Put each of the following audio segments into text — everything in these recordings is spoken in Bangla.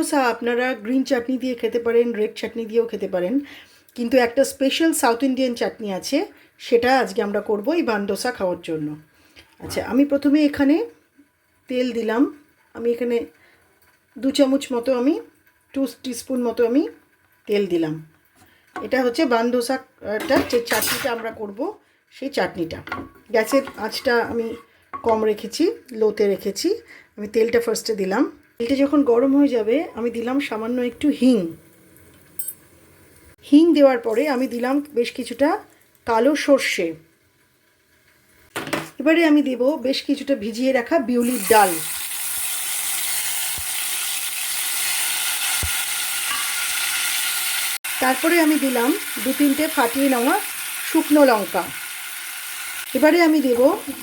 ধোসা আপনারা গ্রিন চাটনি দিয়ে খেতে পারেন রেড চাটনি দিয়েও খেতে পারেন। কিন্তু একটা স্পেশাল সাউথ ইন্ডিয়ান চাটনি আছে সেটা আজকে আমরা করব এই বান ধোসা খাওয়ার জন্য। আচ্ছা আমি প্রথমে এখানে তেল দিলাম। আমি এখানে দু চামচ মতো আমি টু টিস্পুন মতো আমি তেল দিলাম। এটা হচ্ছে বান ধোসাটা যে চাটনিটা আমরা করব সেই চাটনিটা। গ্যাসের আঁচটা আমি কম রেখেছি লোতে রেখেছি। আমি তেলটা ফার্স্টে দিলাম। তেলটা যখন গরম হয়ে যাবে, আমি দিলাম সামান্য একটু হিং। হিং দেওয়ার পরে আমি দিলাম বেশ কিছুটা কালো সর্ষে। এবারে আমি দেব বেশ কিছুটা ভিজিয়ে রাখা বিউলির ডাল। তারপরে আমি দিলাম দু তিনটে ফাটিয়ে নেওয়া শুকনো লঙ্কা। এবারে আমি দেব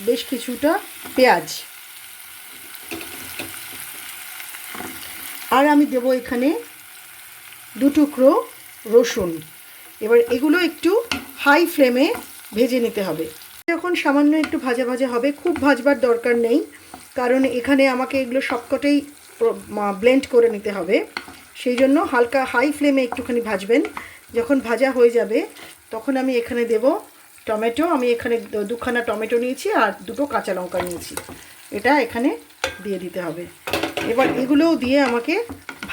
বেশ কিছুটা পেঁয়াজ। আর আমি দেব এখানে দু টুকরো রসুন। এবার এগুলো একটু হাই ফ্লেমে ভেজে নিতে হবে। যখন সামান্য একটু ভাজা ভাজা হবে, খুব ভাজবার দরকার নেই, কারণ এখানে আমাকে এগুলো সবকটাই ব্লেন্ড করে নিতে হবে। সেই জন্য হালকা হাই ফ্লেমে একটুখানি ভাজবেন। যখন ভাজা হয়ে যাবে, তখন আমি এখানে দেব টমেটো। আমি এখানে দুখানা টমেটো নিয়েছি আর দুটো কাঁচা লঙ্কা নিয়েছি। এটা এখানে দিয়ে দিতে হবে। এবার এগুলোও দিয়ে আমাকে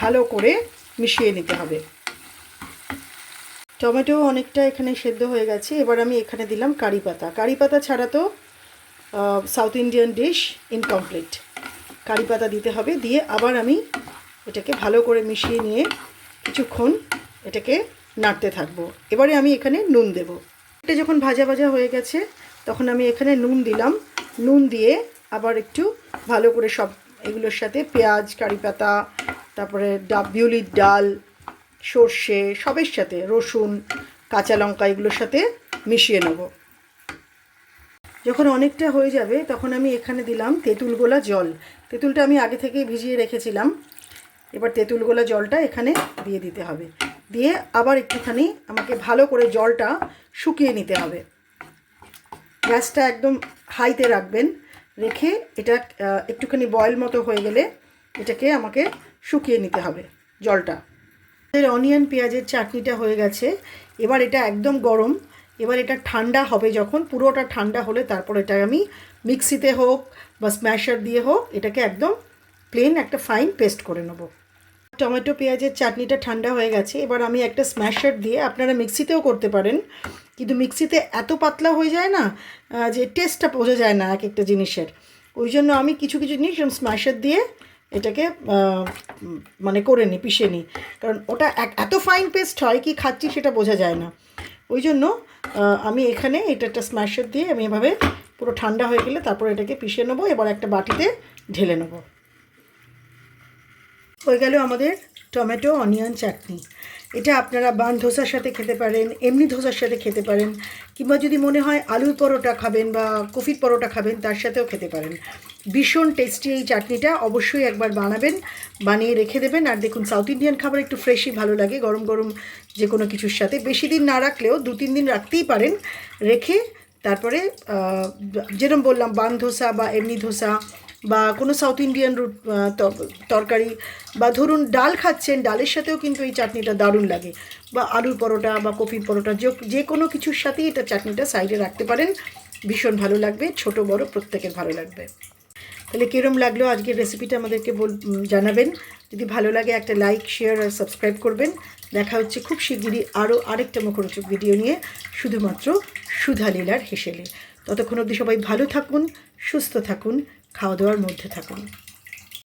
ভালো করে মিশিয়ে নিতে হবে। টমেটো অনেকটা এখানে সেদ্ধ হয়ে গেছে। এবার আমি এখানে দিলাম কারি পাতা। কারি পাতা ছাড়া তো South Indian dish incomplete curry পাতা দিতে হবে। দিয়ে আবার আমি এটাকে ভালো করে মিশিয়ে নিয়ে কিছুক্ষণ এটাকে নাড়তে থাকব। এবারে আমি এখানে নুন দেব। এটা যখন ভাজা ভাজা হয়ে গেছে, তখন আমি এখানে নুন দিলাম। নুন দিয়ে আবার একটু ভালো করে সব এগুলোর সাথে পেঁয়াজ কারি পাতা তারপরে ডাব বিউলির ডাল, সর্ষে, সবের সাথে রসুন, কাঁচা লঙ্কা এগুলোর সাথে মিশিয়ে নেব। যখন অনেকটা হয়ে যাবে তখন আমি এখানে দিলাম তেঁতুল গোলা জল। তেঁতুলটা আমি আগে থেকেই ভিজিয়ে রেখেছিলাম। এবার তেঁতুল গোলা জলটা এখানে দিয়ে দিতে হবে। দিয়ে আবার একটুখানি আমাকে ভালো করে জলটা শুকিয়ে নিতে হবে। গ্যাসটা একদম হাইতে রাখবেন। রেখে এটা একটুখানি বয়েল মতো হয়ে গেলে এটাকে আমাকে শুকিয়ে নিতে হবে জলটা। আমাদের অনিয়ন পেঁয়াজের চাটনিটা হয়ে গেছে। এবার এটা একদম গরম। এবার এটা ঠান্ডা হবে যখন, পুরোটা ঠান্ডা হলে তারপর এটা আমি মিক্সিতে হোক বা স্ম্যাশার দিয়ে হোক, এটাকে একদম প্লেন একটা ফাইন পেস্ট করে নেব। টমেটো, পেঁয়াজের চাটনিটা ঠান্ডা হয়ে গেছে। এবার আমি একটা স্ম্যাশার দিয়ে আপনারা মিক্সিতেও করতে পারেন। কিন্তু মিক্সিতে এত পাতলা হয়ে যায় না যে টেস্টটা বোঝা যায় না এক একটা জিনিসের। ওই জন্য আমি কিছু কিছু জিনিস স্ম্যাশার দিয়ে এটাকে মানে করে নিই, পিষে নিই। কারণ ওটা এক, এত ফাইন পেস্ট হয় কি খাচ্ছি সেটা বোঝা যায় না। ওই জন্য আমি এখানে এটা একটা স্ম্যাশার দিয়ে আমি এভাবে পুরো ঠান্ডা হয়ে গেলে তারপর এটাকে পিষে নেব, এবার একটা বাটিতে ঢেলে নেব। হয়ে গেল আমাদের টমেটো, অনিয়ন, চাটনি। এটা আপনারা বান ধোসার সাথে খেতে পারেন, এমনি ধোসার সাথে খেতে পারেন, কিংবা যদি মনে হয় আলুর পরোটা খাবেন বা কফির পরোটা খাবেন, তার সাথেও খেতে পারেন। ভীষণ টেস্টি এই চাটনিটা, অবশ্যই একবার বানাবেন, বানিয়ে রেখে দেবেন। আর দেখুন সাউথ ইন্ডিয়ান খাবার একটু ফ্রেশই ভালো লাগে, গরম গরম যে কোনো কিছুর সাথে। বেশি দিন না রাখলেও দু তিন দিন রাখতেই পারেন, রেখে তারপরে যেরকম বললাম, বান ধোসা বা এমনি ধোসা বা কোনো সাউথ ইন্ডিয়ান তরকারি বা ধরুন ডাল খাচ্ছেন, ডালের সাথেও কিন্তু এই চাটনিটা দারুণ লাগে। বা আলুর পরোটা বা কপির পরোটা, যে কোনো কিছুর সাথেই এটা চাটনিটা সাইডে রাখতে পারেন। ভীষণ ভালো লাগবে, ছোট, বড়, প্রত্যেকের ভালো লাগবে। তাহলে কীরম লাগল আজকের রেসিপিটা আমাদেরকে বল জানাবেন। যদি ভালো লাগে একটা লাইক শেয়ার আর সাবস্ক্রাইব করবেন। দেখা হচ্ছে খুব শিগগিরই আরও আরেকটা মুখরোচক ভিডিও নিয়ে, শুধুমাত্র সুধা লীলার হেসেলে। ততক্ষণ অবধি সবাই ভালো থাকুন, সুস্থ থাকুন খাওয়া দাওয়ার মধ্যে থাকুন।